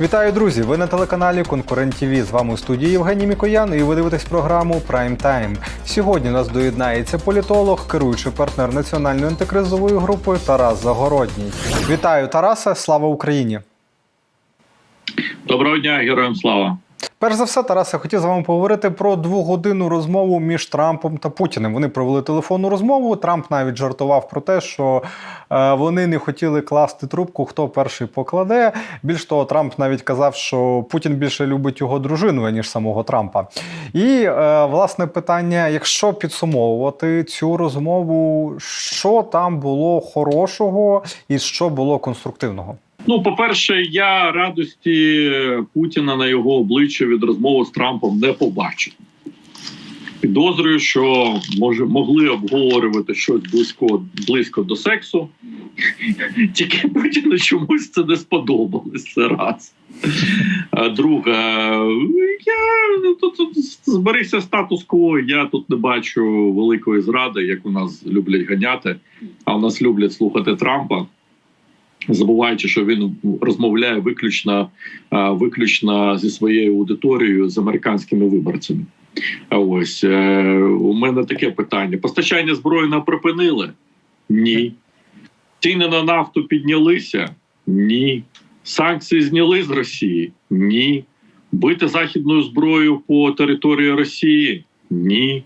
Вітаю, друзі! Ви на телеканалі Конкурент ТВ. З вами у студії Євгеній Мікоян і ви дивитесь програму Прайм Тайм. Сьогодні нас доєднається політолог, керуючий партнер національної антикризової групи Тарас Загородній. Вітаю, Тараса! Слава Україні! Доброго дня, героям слава. Перш за все, Тарасе, хотів з вами поговорити про двогодинну розмову між Трампом та Путіним. Вони провели телефонну розмову. Трамп навіть жартував про те, що е, вони не хотіли класти трубку, хто перший покладе. Більш того, Трамп навіть казав, що Путін більше любить його дружину, ніж самого Трампа. І е, власне питання: якщо підсумовувати цю розмову, що там було хорошого і що було конструктивного? Ну, по-перше, я радості Путіна на його обличчя від розмови з Трампом не побачив. Підозрюю, що може могли обговорювати щось близько близько до сексу. Тільки Путіну чомусь це не сподобалось. Це раз. А друге, я ну, тут, тут зберігся статус-кво. Я тут не бачу великої зради, як у нас люблять ганяти, а у нас люблять слухати Трампа забуваючи, що він розмовляє виключно виключно зі своєю аудиторією з американськими виборцями. Ось е, у мене таке питання: постачання зброї нам припинили? Ні. Ціни на нафту піднялися? Ні. Санкції зняли з Росії? Ні. Бити західною зброєю по території Росії? Ні.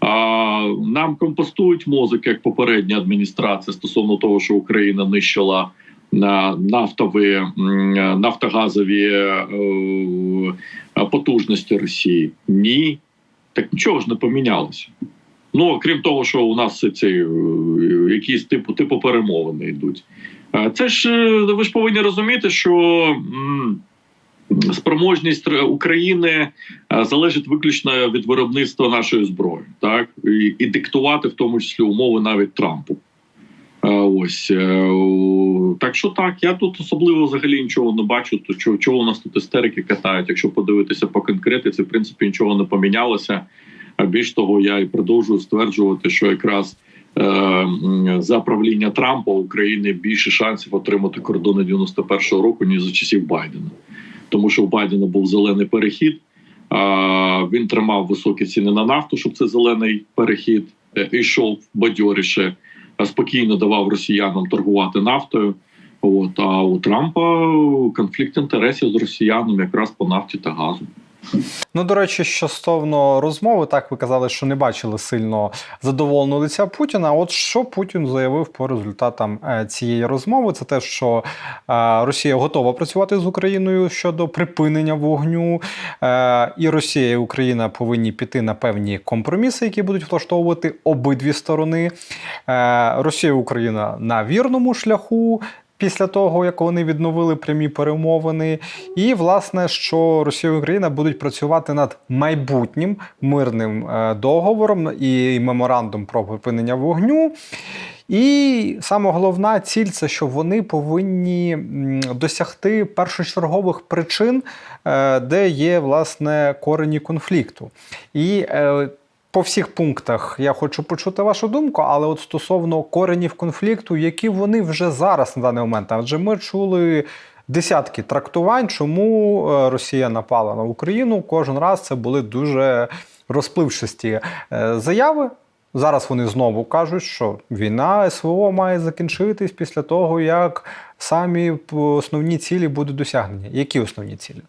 А, Нам компостують мозок як попередня адміністрація стосовно того, що Україна нищила нафтові нафтогазові е, потужності Росії. Ні, так нічого ж не помінялося. Ну крім того, що у нас ці е, якісь типу типу перемовини йдуть. Е, Це ж е, ви ж повинні розуміти, що. Спроможність України е, залежить виключно від виробництва нашої зброї, так і, і диктувати в тому числі умови навіть Трампу. Е, Ось е, так що так, я тут особливо взагалі нічого не бачу. То чого, чого у нас тут істерики катають? Якщо подивитися по конкретиці, в принципі нічого не помінялося. А більш того, я і продовжую стверджувати, що якраз е, за правління Трампа України більше шансів отримати кордони 91-го року ніж за часів Байдена, тому що у Байдена був зелений перехід. Він тримав високі ціни на нафту, щоб цей зелений перехід е, йшов бадьоріше спокійно давав росіянам торгувати нафтою. От а у Трампа конфлікт інтересів з росіянами якраз по нафті та газу. Ну, до речі, що стосовно розмови, так ви казали, що не бачили сильно задоволеного лиця Путіна. От що Путін заявив по результатам е, цієї розмови, це те, що е, Росія готова працювати з Україною щодо припинення вогню, е, і Росія і Україна повинні піти на певні компроміси, які будуть влаштовувати обидві сторони. Росія і Україна на вірному шляху після того, як вони відновили прямі перемовини, і власне, що Росія і Україна будуть працювати над майбутнім мирним е, договором і меморандум про припинення вогню. І саме головна ціль це що вони повинні досягти першочергових причин, е, де є власне корені конфлікту. І е, по всіх пунктах я хочу почути вашу думку, але от стосовно коренів конфлікту, які вони вже зараз на даний момент, адже ми чули десятки трактувань, чому е, Росія напала на Україну. Кожен раз це були дуже розпливчасті е, заяви. Зараз вони знову кажуть, що війна СВО має закінчитись після того, як самі основні цілі будуть досягнені. Які основні цілі?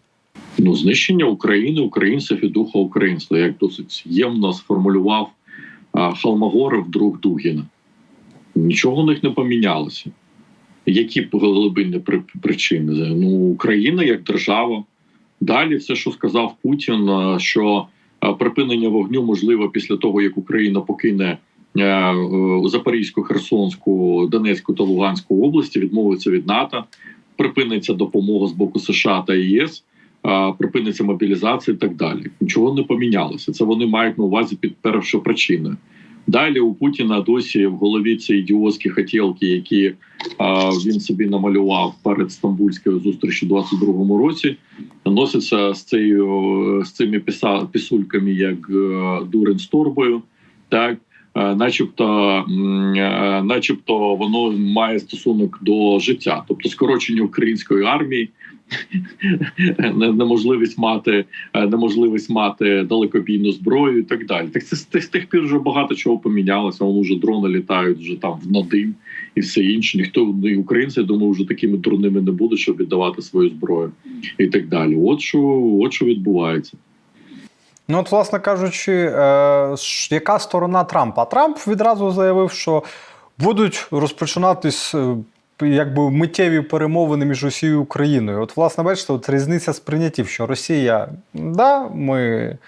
Ну, знищення України, українців і духа українства, як досить ємно сформулював Халмагоров друг Дугіна. Нічого у них не помінялося. Які глибинні причини? Ну, Україна як держава. Далі все, що сказав Путін, що припинення вогню можливо після того, як Україна покине Запорізьку, Херсонську, Донецьку та Луганську області, відмовиться від НАТО, припиниться допомога з боку США та ЄС припиниться мобілізація і так далі. Нічого не помінялося. Це вони мають на увазі під першопричиною. Далі у Путіна досі в голові ці ідіотські хотілки, які а, він собі намалював перед стамбульською зустрічю у 22-му році, носяться з цією з цими піса, пісульками, як е, дурень з торбою, так. Е, начебто, е, начебто, воно має стосунок до життя, тобто скорочення української армії, неможливість мати е, неможливість мати далекобійну зброю і так далі. Так це з тих, тих пір вже багато чого помінялося. Вон уже дрони літають вже там в Надим і все інше. Ніхто ну, і українці я думаю, вже такими дурними не буде, щоб віддавати свою зброю і так далі. От що, от що відбувається. Ну, от, власне кажучи, е, яка сторона Трампа? Трамп відразу заявив, що будуть розпочинатись е, якби миттєві перемовини між Росією і Україною. От, власне, бачите, от різниця сприйняттів, що Росія, да, ми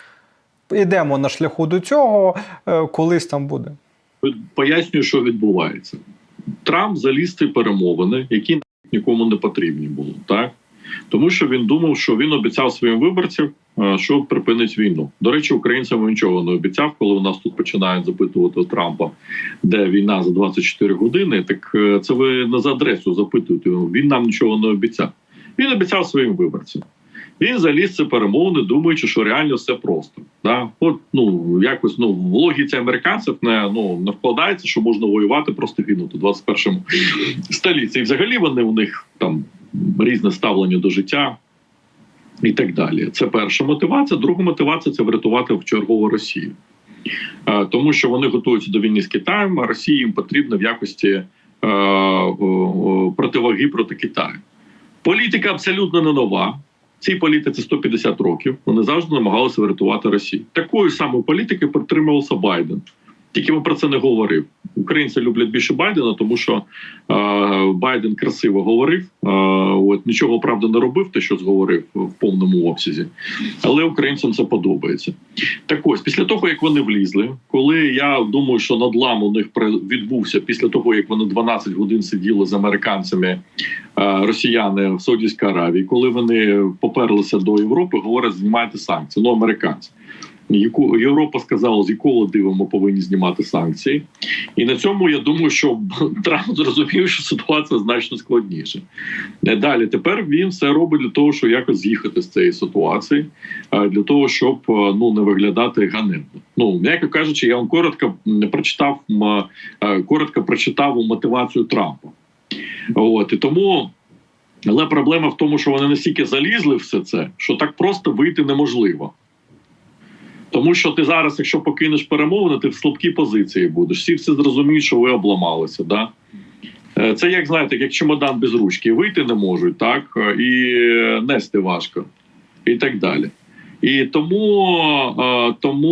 йдемо на шляху до цього, е, колись там буде. Пояснюю, що відбувається. Трамп заліз в перемовини, які нікому не потрібні були, так тому що він думав, що він обіцяв своїм виборцям, е, що припинить війну. До речі, українцям нічого не обіцяв, коли у нас тут починають запитувати Трампа, де війна за 24 години. Так е, це ви не за адресу запитуєте. Він нам нічого не обіцяв. Він обіцяв своїм виборцям. Він заліз ці перемовини, думаючи, що реально все просто. Да? От ну якось ну в логіці американців не ну не вкладається, що можна воювати, просто гинути в 21-му столітті. І взагалі вони у них там різне ставлення до життя і так далі. Це перша мотивація. Друга мотивація це врятувати в чергову Росію. Е, Тому що вони готуються до війни з Китаєм, а Росії їм потрібно в якості е, о, противаги проти Китаю. Політика абсолютно не нова. Цій політиці 150 років. Вони завжди намагалися врятувати Росію. Такої самої політики притримувався Байден. Тільки він про це не говорив. Українці люблять більше Байдена, тому що е, Байден красиво говорив. Е, от нічого правда не робив, те, що зговорив в повному обсязі, але українцям це подобається. Так ось, після того як вони влізли, коли я думаю, що надлам у них відбувся після того, як вони 12 годин сиділи з американцями е, росіяни в Саудівській Аравії, коли вони поперлися до Європи, говорять, знімайте санкції. Ну, американці. Європа сказала, з якого дива ми повинні знімати санкції, і на цьому я думаю, що Трамп зрозумів, що ситуація значно складніша. Е, Далі тепер він все робить для того, щоб якось з'їхати з цієї ситуації, е, для того, щоб е, ну не виглядати ганебно. Ну м'яко кажучи, я вам коротко прочитав коротко прочитав мотивацію Трампа. От і тому. Але проблема в тому, що вони настільки залізли все це, що так просто вийти неможливо. Тому що ти зараз, якщо покинеш перемовини, ти в слабкій позиції будеш. Всі все зрозуміють, що ви обламалися. Да? Е, Це як знаєте, як чемодан без ручки. Вийти не можуть, так е, і нести важко, і так далі. І тому, е, тому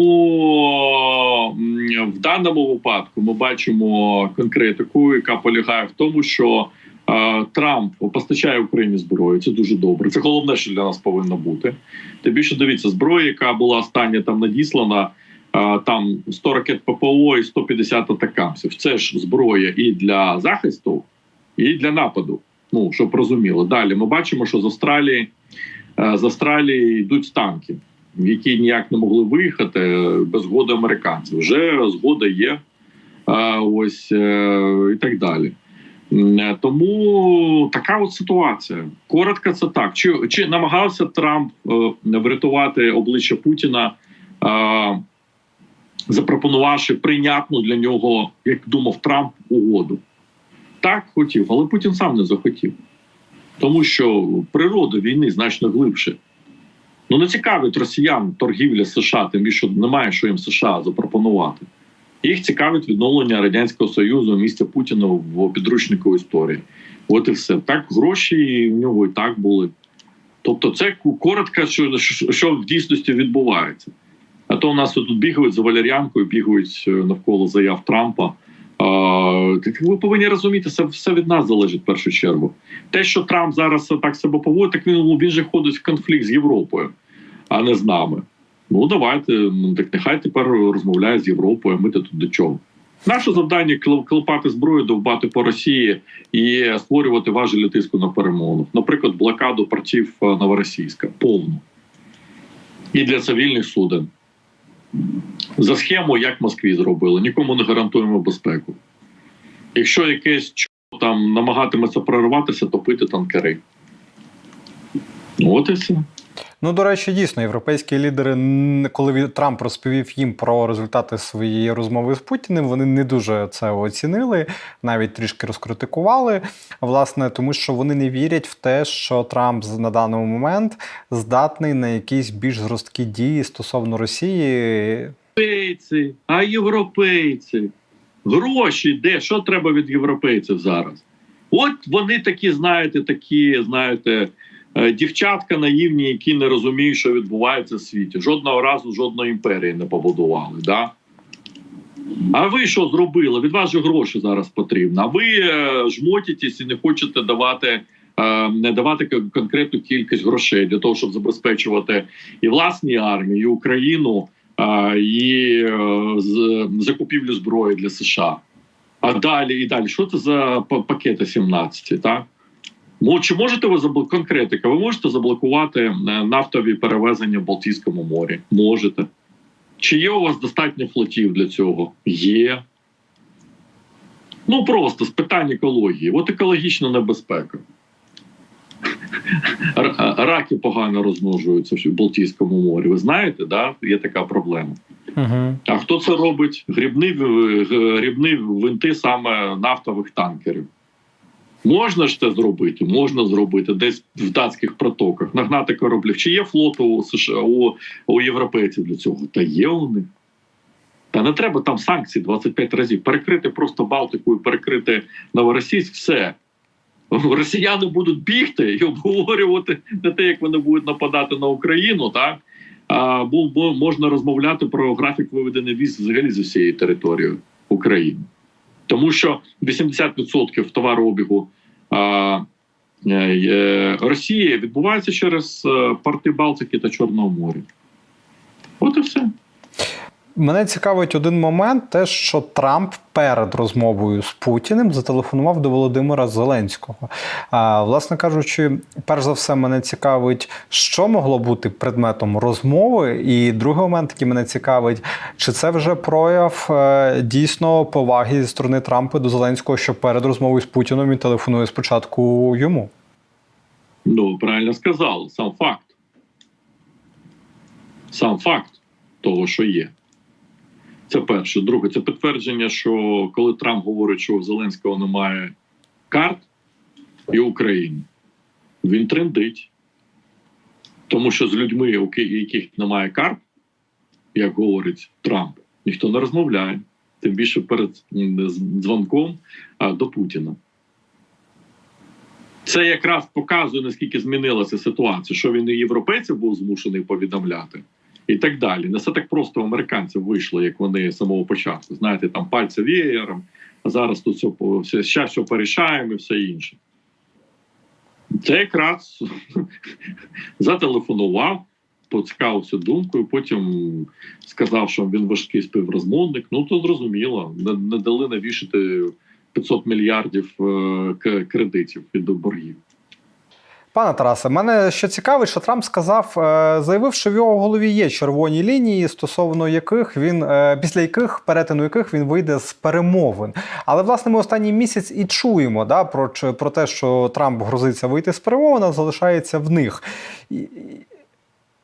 в даному випадку ми бачимо конкретику, яка полягає в тому, що Трамп постачає Україні зброю. Це дуже добре. Це головне, що для нас повинно бути. Тим більше дивіться, зброя, яка була остання там надіслана, там 100 ракет ППО і 150 атакамсів. Це ж зброя і для захисту, і для нападу. Ну щоб розуміло. Далі ми бачимо, що з Австралії е, з Австралії йдуть танки, які ніяк не могли виїхати без згоди американців. Вже згода є. Ось е, і так далі. Е, Тому така от ситуація. Коротко, це так. Чи, чи намагався Трамп е, врятувати обличчя Путіна, е, запропонувавши прийнятну для нього, як думав Трамп, угоду? Так хотів, але Путін сам не захотів. Тому що природа війни значно глибше. Ну не цікавить росіян торгівля США, тим більше немає, що їм США запропонувати. Їх цікавить відновлення радянського союзу місця Путіна в підручнику історії. От і все. Так гроші в нього і так були. Тобто, це коротко, що, що, в дійсності відбувається. А то у нас тут бігають за валеріанкою, бігають е, навколо заяв Трампа. Так ви повинні розуміти, це все від нас залежить в першу чергу. Те, що Трамп зараз так себе поводить, так він, він же ходить в конфлікт з Європою, а не з нами. Ну давайте, ну так нехай тепер розмовляє з Європою. а Ми тут до чого? Наше завдання клепати зброю, довбати по Росії і створювати важелі тиску на перемовинах. Наприклад, блокаду портів е, Новоросійська повну і для цивільних суден. За схему, як Москві зробили, нікому не гарантуємо безпеку. Якщо якесь там намагатиметься прорватися, топити танкери. От і все. Ну, до речі, дійсно, європейські лідери, коли Трамп розповів їм про результати своєї розмови з Путіним, вони не дуже це оцінили, навіть трішки розкритикували. Власне, тому що вони не вірять в те, що Трамп на даний момент здатний на якісь більш жорсткі дії стосовно Росії. Європейці, а європейці. Гроші де? Що треба від європейців зараз? От вони такі, знаєте, такі, знаєте, дівчатка наївні, які не розуміють, що відбувається в світі. Жодного разу жодної імперії не побудували. Да? А ви що зробили? Від вас же гроші зараз потрібно. А ви е, жмотитесь і не хочете давати. е, Не давати конкретну кількість грошей для того, щоб забезпечувати і власні армії, і Україну, і е, закупівлю зброї для США. А далі і далі. Що це за пакети 17, так? Мо- Чи можете ви забл... конкретика? Ви можете заблокувати е, нафтові перевезення в Балтійському морі? Можете. Чи є у вас достатньо флотів для цього? Є. Ну просто з питань екології. От екологічна небезпека. Раки погано розмножуються в Балтійському морі. Ви знаєте, да? є така проблема. Угу. А хто це робить? Грібні, грібні винти саме нафтових танкерів. Можна ж це зробити? Можна зробити десь в датських протоках, нагнати кораблів. Чи є флот у США у, у європейців для цього? Та є них. Та не треба там санкцій 25 разів. Перекрити просто Балтику і перекрити Новоросійськ, все. Росіяни будуть бігти і обговорювати не те, як вони будуть нападати на Україну, так? А, бо можна розмовляти про графік виведення віз взагалі з усієї території України. Тому що 80% товарообігу а, е, е, Росії відбувається через е, порти Балтики та Чорного моря. От і все. Мене цікавить один момент, те, що Трамп перед розмовою з Путіним зателефонував до Володимира Зеленського. А, власне кажучи, перш за все, мене цікавить, що могло бути предметом розмови. І другий момент, який мене цікавить, чи це вже прояв е, дійсно поваги зі сторони Трампа до Зеленського, що перед розмовою з Путіним він телефонує спочатку йому. Ну, правильно сказали, сам факт. Сам факт того, що є. Це перше. Друге, це підтвердження, що коли Трамп говорить, що у Зеленського немає карт і України, він трендить. Тому що з людьми, у яких немає карт, як говорить Трамп, ніхто не розмовляє. Тим більше перед дзвонком до Путіна. Це якраз показує, наскільки змінилася ситуація, що він і європейців був змушений повідомляти, і так далі. Не все так просто у американців вийшло, як вони з самого початку. Знаєте, там пальця веєром, а зараз тут все, все, ще все порішаємо і все інше. Це якраз зателефонував, поцікавився думкою, потім сказав, що він важкий співрозмовник. Ну то зрозуміло, не, дали навішати 500 мільярдів е, кредитів від боргів. Пане Тарасе, мене ще цікавить, що Трамп сказав, е, заявив, що в його голові є червоні лінії, стосовно яких він е, після яких перетину яких він вийде з перемовин. Але власне ми останній місяць і чуємо да, про, про те, що Трамп грозиться вийти з перемовин, а залишається в них.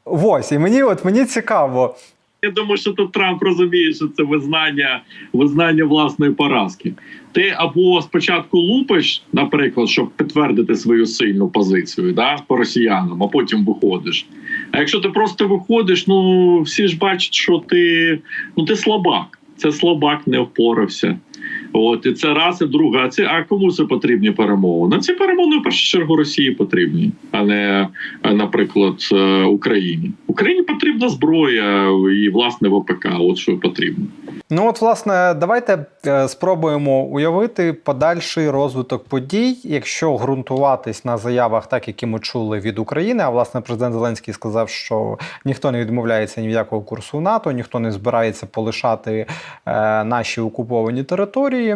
Ось, і мені от мені цікаво. Я думаю, що тут Трамп розуміє, що це визнання, визнання власної поразки. Ти або спочатку лупиш, наприклад, щоб підтвердити свою сильну позицію да, по росіянам, а потім виходиш. А якщо ти просто виходиш, ну всі ж бачать, що ти, ну, ти слабак. Це слабак не впорався. От і це раз, і друге. А це а кому це потрібні перемови? На ці перемови в першу чергу Росії потрібні, а не, наприклад, е, Україні. Україні потрібна зброя і власне ВПК. От що потрібно. Ну от, власне, давайте е, спробуємо уявити подальший розвиток подій, якщо ґрунтуватись на заявах, так які ми чули від України. А власне, президент Зеленський сказав, що ніхто не відмовляється ні в якого курсу НАТО, ніхто не збирається полишати е, наші окуповані території.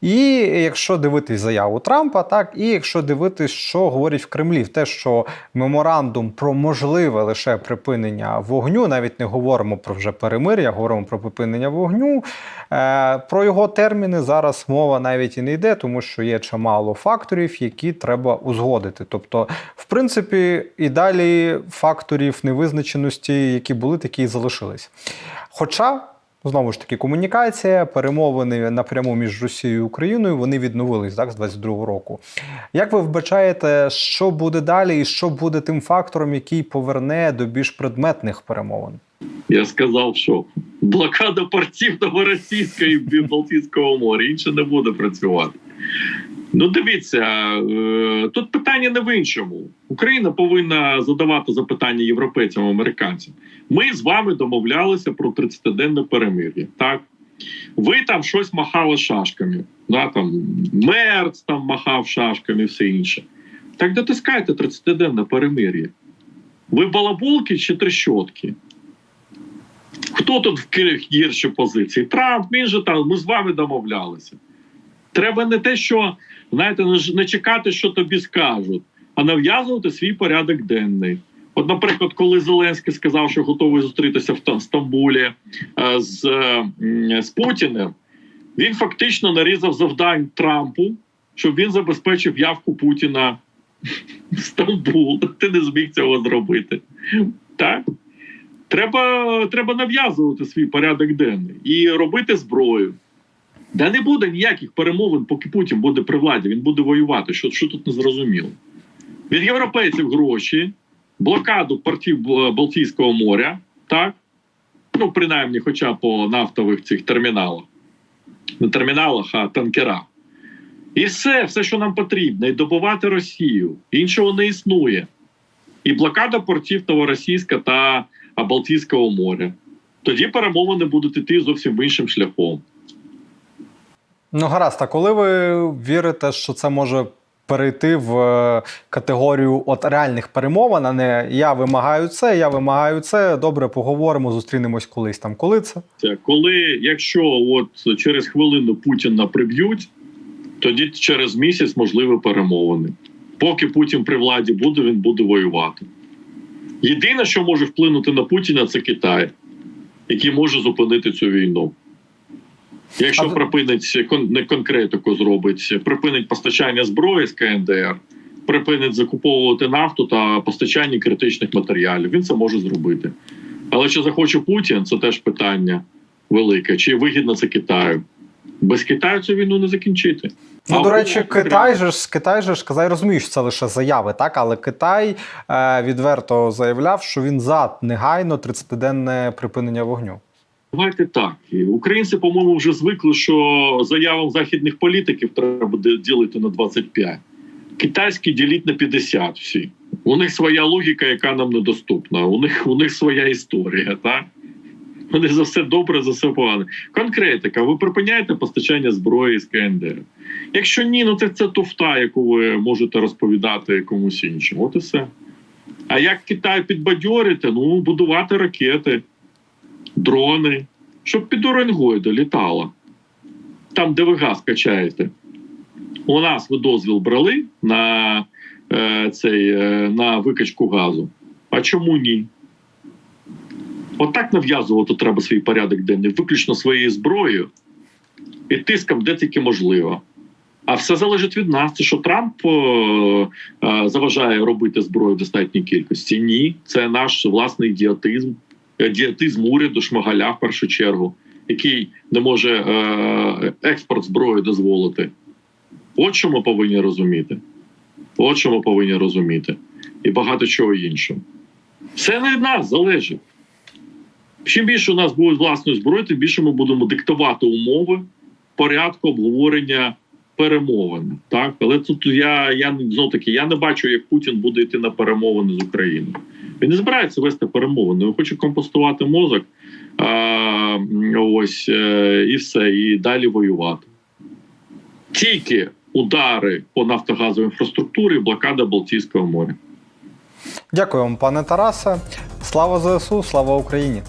І якщо дивитись заяву Трампа, так і якщо дивитись, що говорять в Кремлі, те, що меморандум про можливе лише припинення вогню, навіть не говоримо про вже перемир'я, говоримо про припинення вогню. Е, Про його терміни зараз мова навіть і не йде, тому що є чимало факторів, які треба узгодити. Тобто, в принципі, і далі факторів невизначеності, які були, такі і залишились. Хоча. Знову ж таки, комунікація, перемовини напряму між Росією і Україною вони відновились так, з 22-го року. Як ви вбачаєте, що буде далі, і що буде тим фактором, який поверне до більш предметних перемовин? Я сказав, що блокада портів Новоросійської Балтійського моря інше не буде працювати. Ну, дивіться, е, тут питання не в іншому. Україна повинна задавати запитання європейцям, американцям. Ми з вами домовлялися про 30-денне перемир'я. Так, ви там щось махали шашками. Да, там Мерц там махав шашками все інше. Так дотискайте 30-денне перемир'я. Ви балаболки чи трещотки? Хто тут в гіршій позиції? Трамп, він же там, ми з вами домовлялися. Треба не те, що знаєте, не ж- не чекати, що тобі скажуть, а нав'язувати свій порядок денний. От, наприклад, коли Зеленський сказав, що готовий зустрітися в Стамбулі е, з, з Путіним, він фактично нарізав завдань Трампу, щоб він забезпечив явку Путіна в Стамбул. Ти не зміг цього зробити. Так? Треба, треба нав'язувати свій порядок денний і робити зброю. Де не буде ніяких перемовин, поки Путін буде при владі, він буде воювати. Що, що тут не зрозуміло? Від європейців гроші, блокаду портів Балтійського моря, так? Ну, принаймні, хоча по нафтових цих терміналах. Не терміналах, а танкерах. І все, все, що нам потрібно, і добувати Росію. Іншого не існує. І блокада портів Новоросійська та Балтійського моря. Тоді перемовини будуть іти зовсім іншим шляхом. Ну, гаразд, а коли ви вірите, що це може перейти в е, категорію от реальних перемовин, а не я вимагаю це, я вимагаю це. Добре, поговоримо, зустрінемось колись там. Коли це? Коли, якщо от через хвилину Путіна приб'ють, тоді через місяць можливі перемовини. Поки Путін при владі буде, він буде воювати. Єдине, що може вплинути на Путіна, це Китай, який може зупинити цю війну. Якщо А припинить кон- не конкретику зробить, припинить постачання зброї з КНДР, припинить закуповувати нафту та постачання критичних матеріалів, він це може зробити. Але чи захоче Путін, це теж питання велике. Чи вигідно це Китаю? Без Китаю цю війну не закінчити. Ну, А до речі, Китай же ж Китай же ж казав, розумію, що це лише заяви, так але Китай е, відверто заявляв, що він за негайно 30-денне припинення вогню. Давайте так. Українці, по-моєму, вже звикли, що заявам західних політиків треба ди- ділити на 25. Китайські діліть на 50 всі. У них своя логіка, яка нам недоступна. У них, у них своя історія, так? Вони за все добре, за все погано. Конкретика, ви припиняєте постачання зброї з КНДР. Якщо ні, ну це, це туфта, яку ви можете розповідати комусь іншому. От і все. А як Китай підбадьорити? Ну, будувати ракети, дрони, щоб під Уренгой долітало. Там, де ви газ качаєте. У нас ви дозвіл брали на, е, цей, е, на викачку газу. А чому ні? Отак нав'язувати треба свій порядок денний, виключно своєю зброєю і тиском, де тільки можливо. А все залежить від нас. Це що Трамп е, е, заважає робити зброю в достатній кількості? Ні, це наш власний ідіотизм, е, ідіотизм уряду Шмигаля в першу чергу, який не може е, експорт зброї дозволити. От що ми повинні розуміти. От що ми повинні розуміти. І багато чого іншого. Все не від нас залежить. Чим більше у нас буде власної зброї, тим більше ми будемо диктувати умови порядку обговорення перемовин. Так, але тут я, я знов таки я не бачу, як Путін буде йти на перемовини з Україною. Він не збирається вести перемовини. Він хоче компостувати мозок. А, ось е, і все, і далі воювати. Тільки удари по нафтогазовій інфраструктурі, блокада Балтійського моря. Дякую вам, пане Тарасе. Слава ЗСУ, слава Україні!